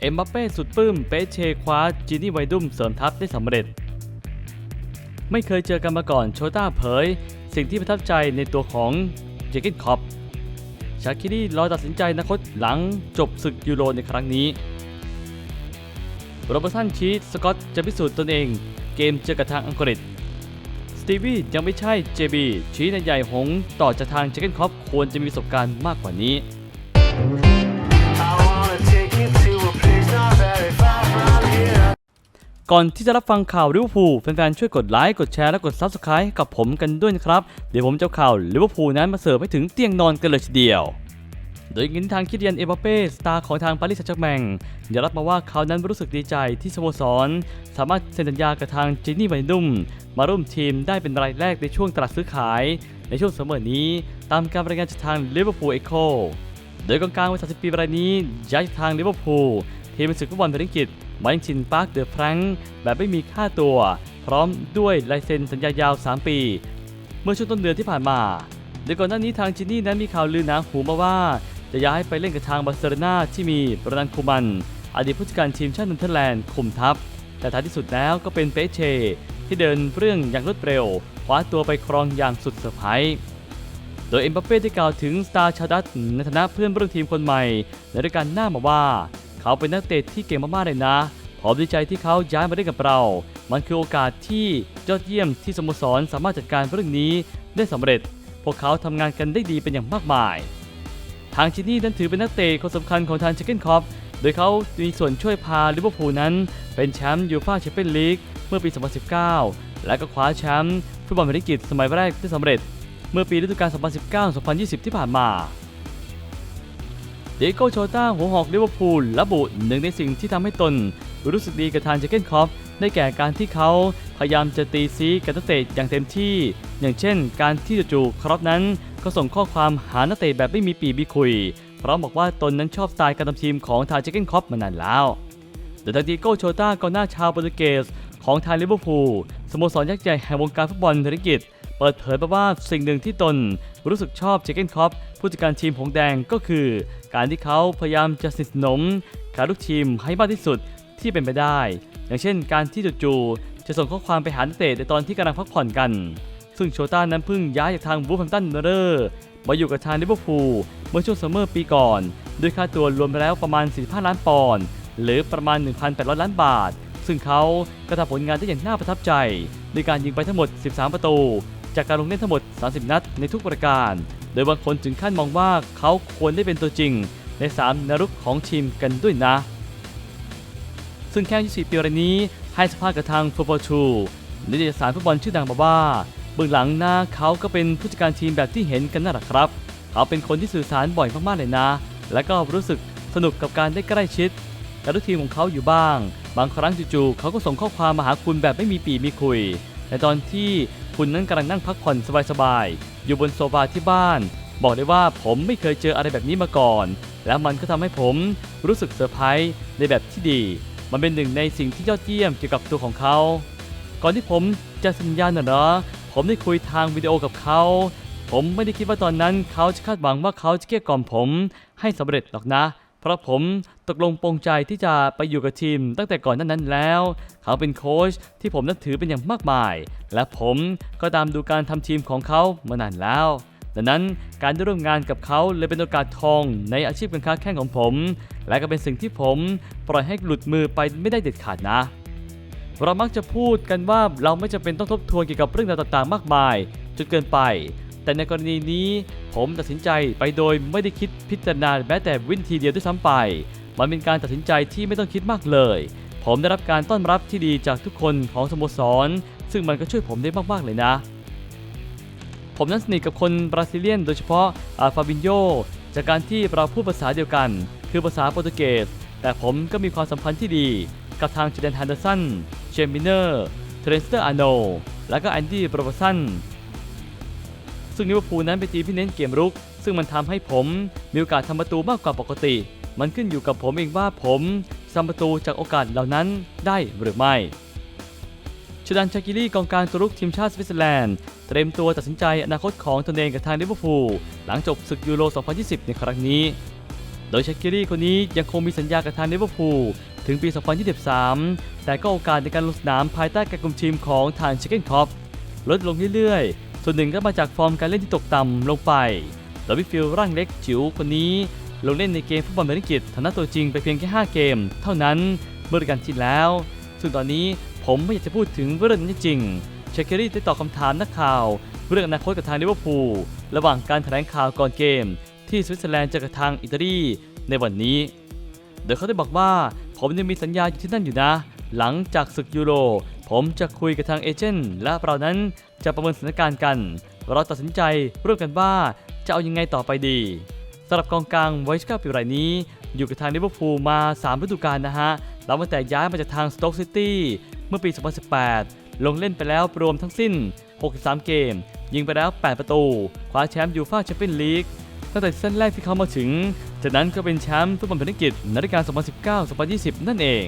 เอ็มบัปเป้สุดปลื้ม เปเชคว้าจินี่ไวดุมเสริมทัพได้สำเร็จ ไม่เคยเจอกันมาก่อนโชต้าเผย สิ่งที่ประทับใจในตัวของเจเกนคอปชาคิรีรอตัดสินใจอนาคตหลังจบศึกยูโรในครั้งนี้โรเบอร์สันชีสสกอตจะพิสูจน์ตนเอง เกมเจอกับทางอังกฤษ สตีวียังไม่ใช่ JB ชี้ในใหญ่หง ต่อจากทางเจเกนคอปควรจะมีประสบการณ์มากกว่านี้ ก่อนที่จะรับฟังข่าวลิเวอร์พูลแฟนๆช่วยกดไลค์กดแชร์และกด Subscribe กับผมกันด้วยนะครับ เดี๋ยวผมจะข่าวลิเวอร์พูลนั้นมาเสิร์ฟให้ถึงเตียงนอนกันเลยทีเดียว โดยยินทางคิดเดียนเอเบเป้สตาร์ของทางปารีสแซงต์แชร์แมงยอมรับมาว่าเขานั้นรู้สึกดีใจที่สโมสร สามารถเซ็นสัญญากับทางจินนี่ไวนุ่ม มาร่วมทีมได้เป็นรายแรกในช่วงตลาดซื้อขาย ในช่วงเสมอนี้ ตามการรายงานจากทางลิเวอร์พูลเอโคโดยกองกลางวัย30ปีรายนี้ย้ายจากทางลิเวอร์พูล ทีมศึกฟุตบอลเพลิงกิจมายังชินปาร์คเดอะแฟรงค์แบบไม่มีค่าตัว พร้อมด้วยลายเซ็นสัญญายาว 3 ปี เมื่อช่วงต้นเดือนที่ผ่านมาโดยก่อนหน้านี้ทางจินนี่นั้นมีข่าวลือหนาหูมาว่า จะย้ายไปเล่นกับทางบาร์เซโลนาที่มีบรนันคูมัน อดีตผู้จัดการทีมชาติเนเธอร์แลนด์คุมทัพ แต่ท้ายที่สุดแล้วก็เป็นเปเช ที่เดินเรื่องอย่างรวดเร็วคว้าตัวไปครองอย่างสุดเซอร์ไพรส์โดยเอ็มบัปเป้ได้กล่าวถึงสตาร์ชาดัตในฐานะเพื่อนร่วมทีมคนใหม่ในรายการหน้ามาว่า เขาเป็นนักเตะที่เก่งมากๆเลยนะผมดีใจที่เขาย้ายมาเล่นกับเรา มันคือโอกาสที่ยอดเยี่ยมที่สโมสรสามารถจัดการเรื่องนี้ได้สำเร็จ พวกเขาทำงานกันได้ดีเป็นอย่างมากมาย ทางชินี่นั้นถือเป็นนักเตะคนสำคัญของทางเชคเก้นคอปโดยเขามีส่วนช่วยพาลิเวอร์พูลนั้น เป็นแชมป์ยูฟ่าแชมเปี้ยนลีกเมื่อปี 2019 และก็คว้าแชมป์ฟุตบอลเพลิกิจสมัยแรกได้สำเร็จ เมื่อปีฤดูกาล 2019-2020 ที่ผ่านมา เดโก้โชต้าหัวหอกลิเวอร์พูลระบุหนึ่งในสิ่งที่ทำให้ตน รู้สึกดีกับทางเจเกนคอปได้แก่การที่เขาพยายามจะตีซีกับนักเตะอย่างเต็มที่ อย่างเช่น การที่จู่ๆครอปนั้น ก็ส่งข้อความหานักเตะแบบไม่มีปีมีคุย พร้อมบอกว่าตนนั้นชอบสไตล์การทำทีมของทางเจเกนคอปมานานแล้วโดยทางดิโก้โชต้ากองหน้าชาวโปรตุเกสของทางลิเวอร์พูลสโมสรยักษ์ใหญ่แห่งวงการฟุตบอลธุรกิจ เปิดเผยมาว่าสิ่งหนึ่งที่ตนรู้สึกชอบเจเกนคอปผู้จัดการทีมหงแดงก็คือ การที่เขาพยายามจะสนิทสนมกับลูกทีมให้มากที่สุดที่เป็นไปได้ อย่างเช่น การที่จู่ๆจะส่งข้อความไปหานักเตะในตอนที่กำลังพักผ่อนกัน ซึ่งโชต้านั้นเพิ่งย้ายจากทางบูฟแฮมตันเรอร์มาอยู่กับทางลิเวอร์พูลเมื่อช่วงซัมเมอร์ปีก่อนด้วยค่าตัวรวมไปแล้วประมาณ 45 ล้านปอนด์หรือประมาณ 1,800 ล้านบาท ซึ่งเขาก็ทำผลงานได้อย่างน่าประทับใจด้วยการยิงไปทั้งหมด 13 ประตู จากการลงเล่นทั้งหมด 30 นัดในทุกประการ โดยบางคนถึงขั้นมองว่าเขาควรได้เป็นตัวจริง ใน 3 นรุกของทีมกันด้วยนะ ซึ่งแค่24ปีรายนี้ให้สัมภาษณ์กับทางฟุตบอลชูนิตยสารฟุตบอลชื่อดังบอกว่าเบื้องหลังหน้าเขาก็เป็นผู้จัดการทีมแบบที่เห็นกันนั่นแหละครับ เขาเป็นคนที่สื่อสารบ่อยมากๆเลยนะ และก็รู้สึกสนุกกับการได้ใกล้ชิดกับลูกทีมของเขาอยู่บ้าง บางครั้งจู่ๆเขาก็ส่งข้อความมาหาคุณแบบไม่มีปีมีคุย ในตอนที่คุณนั้นกำลังนั่งพักผ่อนสบายๆ อยู่บนโซฟาที่บ้าน บอกเลยว่าผมไม่เคยเจออะไรแบบนี้มาก่อน แล้วมันก็ทำให้ผมรู้สึกเซอร์ไพรส์ในแบบที่ดี มันเป็นหนึ่งในสิ่งที่ยอดเยี่ยมเกี่ยวกับตัวของเขา ก่อนที่ผมจะสัญญาน่ะเหรอผมได้คุยทางวิดีโอกับเขา ผมไม่ได้คิดว่าตอนนั้นเขาจะคาดหวังว่าเขาจะเกลี้ยกล่อมผมให้สำเร็จหรอกนะ เพราะผมตกลงปรงใจที่จะไปอยู่กับทีมตั้งแต่ก่อนนั้นนั้นแล้ว เขาเป็นโค้ชที่ผมนับถือเป็นอย่างมากมาย และผมก็ตามดูการทำทีมของเขามานานแล้ว ดังนั้นการได้ร่วมงานกับเขาเลยเป็นโอกาสทองในอาชีพการค้าแข่งของผม และก็เป็นสิ่งที่ผมปล่อยให้หลุดมือไปไม่ได้เด็ดขาดนะเรามักจะพูดกันว่าเราไม่จำเป็นต้องทบทวนเกี่ยวกับเรื่องราวต่างๆ มากมายจนเกินไป แต่ในกรณีนี้ผมตัดสินใจไปโดยไม่ได้คิดพิจารณาแม้แต่วินาทีเดียวด้วยซ้ำไป มันเป็นการตัดสินใจที่ไม่ต้องคิดมากเลย ผมได้รับการต้อนรับที่ดีจากทุกคนของสโมสร ซึ่งมันก็ช่วยผมได้มากๆเลยนะ ผมนั้นสนิทกับคนบราซิเลียน โดยเฉพาะอาฟาบินโยจากการที่เราพูดภาษาเดียวกัน คือภาษาโปรตุเกส แต่ผมก็มีความสัมพันธ์ที่ดี กับทางจูเดนฮันเดอร์สัน เชมิเนอร์ เทรนสเตอร์อาโน และก็แอนดี้โปรโบสัน ซึ่งลิเวอร์พูลนั้นเป็นทีมที่เน้นเกมรุก ซึ่งมันทำให้ผมมีโอกาสทำประตูมากกว่าปกติ มันขึ้นอยู่กับผมเองว่าผมทำประตูจากโอกาสเหล่านั้นได้หรือไม่ชดันชากิลี่กองกลางตัวรุกทีมชาติสวิตเซอร์แลนด์เตรียมตัวตัดสินใจอนาคตของตนเองกับทางลิเวอร์พูลหลังจบศึกยูโร 2020 ในครั้งนี้ โดยชคกิรี่คนนี้ยังคงมีสัญญากับทางลิเวอร์พูลถึงปี 2023 แต่ก็โอกาสในการลงสนามภายใต้การคุมทีมของทางเชคเกนคอปลดลงเรื่อย ส่วนหนึ่งก็มาจากฟอร์มการเล่นที่ตกต่ำลงไปโดยวิฟิลร่างเล็กจิ๋วคนนี้ ลงเล่นในเกมฟุตบอลเมริกิตฐานะตัวจริงไปเพียงแค่ 5 เกม เท่านั้นเมื่อกาลที่แล้ว ซึ่งตอนนี้ผมไม่อยากจะพูดถึงเรื่องนี้จริงเชคเกอรี่ได้ตอบคำถามนักข่าว เรื่องอนาคตกับทางลิเวอร์พูลระหว่างการแถลงข่าวก่อนเกม ที่สวิตเซอร์แลนด์เจอกับทางอิตาลีในวันนี้ โดยเขาได้บอกว่าผมยังมีสัญญาอยู่ที่นั่นอยู่นะ หลังจากศึกยูโร ผมจะคุยกับทางเอเจนต์และเรานั้นจะประเมินสถานการณ์กัน เราตัดสินใจร่วมกันว่าจะเอายังไงต่อไปดีสำหรับกองกลางไวส์ก้าปีรายนี้ อยู่กับทางลิเวอร์พูลมา 3 ฤดูกาลนะฮะแล้วตั้งแต่ย้ายมาจากทางสโต๊กซิตี้เมื่อปี 2018 ลงเล่นไปแล้วรวมทั้งสิ้น 63 เกม ยิงไปแล้ว 8 ประตู คว้าแชมป์ยูฟ่าแชมเปี้ยนลีกตั้งแต่ซีซั่นแรกที่เขามาถึง จากนั้นก็เป็นแชมป์ฟุตบอลพันธกิจในฤดูกาล2019-2020 นั่นเอง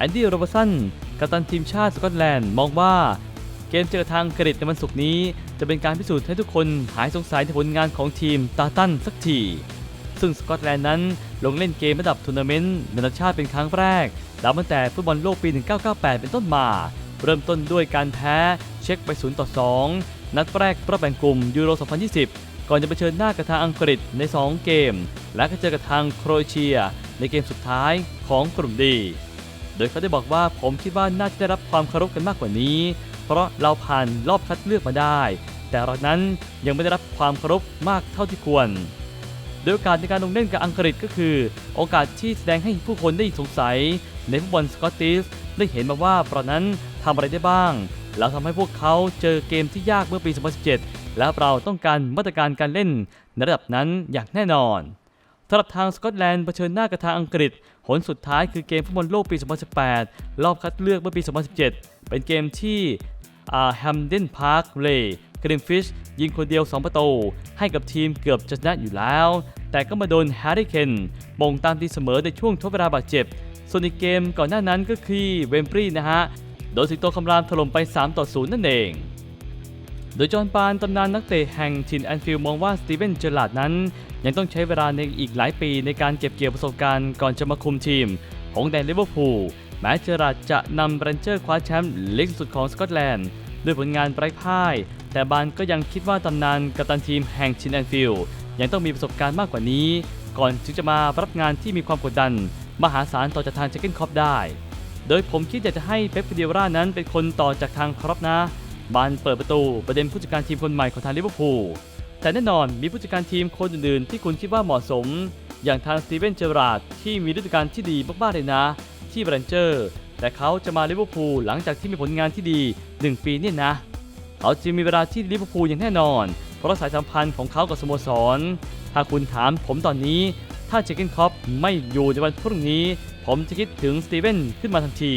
แอนดี้โรเบร์สันกัปตันทีมชาติสกอตแลนด์ มองว่าเกมเจอทางกรีกในวันศุกร์นี้ จะเป็นการพิสูจน์ให้ทุกคนหายสงสัยในผลงานของทีมตาตันสักทีซึ่งสกอตแลนด์นั้นลงเล่นเกมระดับทัวร์นาเมนต์นานาชาติเป็นครั้งแรกนับตั้งแต่ฟุตบอลโลกปี 1998 เป็นต้นมา เริ่มต้นด้วยการแพ้เช็กไป 0 ต่อ 2 นัดแรกรอบแบ่งกลุ่มยูโร 2020 ก่อนจะเผชิญหน้ากับทางอังกฤษใน 2 เกม และก็เจอกับทางโครเอเชีย ในเกมสุดท้ายของกลุ่มดี ดยเขาได้บอกว่าผมคิดว่าน่าจะได้รับความเคารพกันมากกว่านี้ เพราะเราผ่านรอบคัดเลือกมาได้ แต่เรานั้นยังไม่ได้รับความเคารพมากเท่าที่ควร โดยโอกาสในการลงเล่นกับอังกฤษก็คือ โอกาสที่แสดงให้ผู้คนได้สงสัย ในฟุตบอลสกอตติชได้เห็นมาว่าเรานั้นทำอะไรได้บ้าง แล้วทำให้พวกเขาเจอเกมที่ยากเมื่อปี 2017 และเราต้องการมาตรการการเล่นในระดับนั้นอย่างแน่นอนสำหรับทางสกอตแลนด์เผชิญหน้ากับทางอังกฤษ ลสุดท้ายคือเกมฟุตบอลโลกปี 2018 รอบคัดเลือกเมื่อปี 2017 เป็นเกมที่แฮมเดนพาร์คเลย์กริมฟิชยิงคนเดียว 2 ประตู ให้กับทีมเกือบจะชนะอยู่แล้ว แต่ก็มาโดนแฮร์รี่เคนมงตามตีเสมอในช่วงทดเวลาบาดเจ็บ ส่วนอีกเกมก่อนหน้านั้นก็คือเวมบรีนะฮะ โดยสิงโตคำรามถล่มไป 3 ต่อ 0 นั่นเอง โดยจอห์นปานตำนานนักเตะแห่งทินแอนฟิลมองว่าสตีเวนเจอร์ลาดนั้น ยังต้องใช้เวลาในอีกหลายปีในการเก็บเกี่ยวประสบการณ์ก่อนจะมาคุมทีม ของแดนลิเวอร์พูลแม้เจอร์ลาดจะนำแรนเจอร์คว้าแชมป์ลีกสุดของสกอตแลนด์ด้วยผลงานไร้พ่าย แต่บานก็ยังคิดว่าตำนานกัปตันทีมแห่งทินแอนฟิลยังต้องมีประสบการณ์มากกว่านี้ ก่อนถึงจะมารับงานที่มีความกดดัน มหาศาลต่อจากทางเจเกนคอปได้ โดยผมคิดอยากจะให้เป๊ปกวาร์ดิโอล่านั้นเป็นคนต่อจากทางครอปนะ บานเปิดประตูประเด็นผู้จัดการทีมคนใหม่ของทางลิเวอร์พูล แต่แน่นอนมีผู้จัดการทีมคนอื่นๆ ที่คุณคิดว่าเหมาะสม อย่างทางสตีเวนเจอราร์ดที่มีฤดูกาลที่ดีมากๆเลยนะ ที่แบรนเจอร์ แต่เขาจะมาลิเวอร์พูลหลังจากที่มีผลงานที่ดี 1 ปีเนี่ยนะเขาจึงมีเวลาที่ลิเวอร์พูลอย่างแน่นอน เพราะสายสัมพันธ์ของเขากับสโมสร ถ้าคุณถามผมตอนนี้ ถ้าเจเกนคอปไม่อยู่ในวันพรุ่งนี้ ผมจะคิดถึงสตีเวนขึ้นมาทันที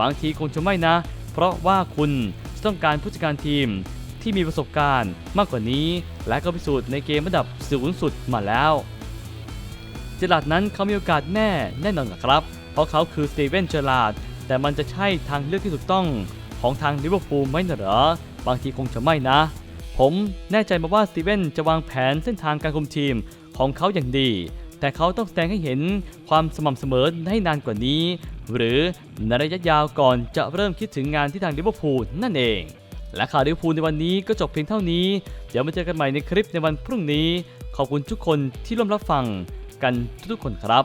บางทีคงจะไม่นะ เพราะว่าคุณ ต้องการผู้จัดการทีมที่มีประสบการณ์มากกว่านี้ และก็พิสูจน์ในเกมระดับสูงสุดมาแล้วเจอราร์ดนั้นเขามีโอกาสแน่แน่นอนนะครับ เพราะเขาคือสตีเวนเจอราดแต่มันจะใช่ทางเลือกที่ถูกต้องของทางลิเวอร์พูลไหมน่ะเหรอบางทีคงจะไม่นะ ผมแน่ใจมาว่าสตีเวนจะวางแผนเส้นทางการคุมทีมของเขาอย่างดี แต่เขาต้องแสดงให้เห็นความสม่ำเสมอให้นานกว่านี้ หรือในระยะยาวก่อนจะเริ่มคิดถึงงานที่ทางลิเวอร์พูลนั่นเอง และข่าวลิเวอร์พูลในวันนี้ก็จบเพียงเท่านี้ เดี๋ยวมาเจอกันใหม่ในคลิปในวันพรุ่งนี้ ขอบคุณทุกคนที่ร่วมรับฟังกันทุกๆคนครับ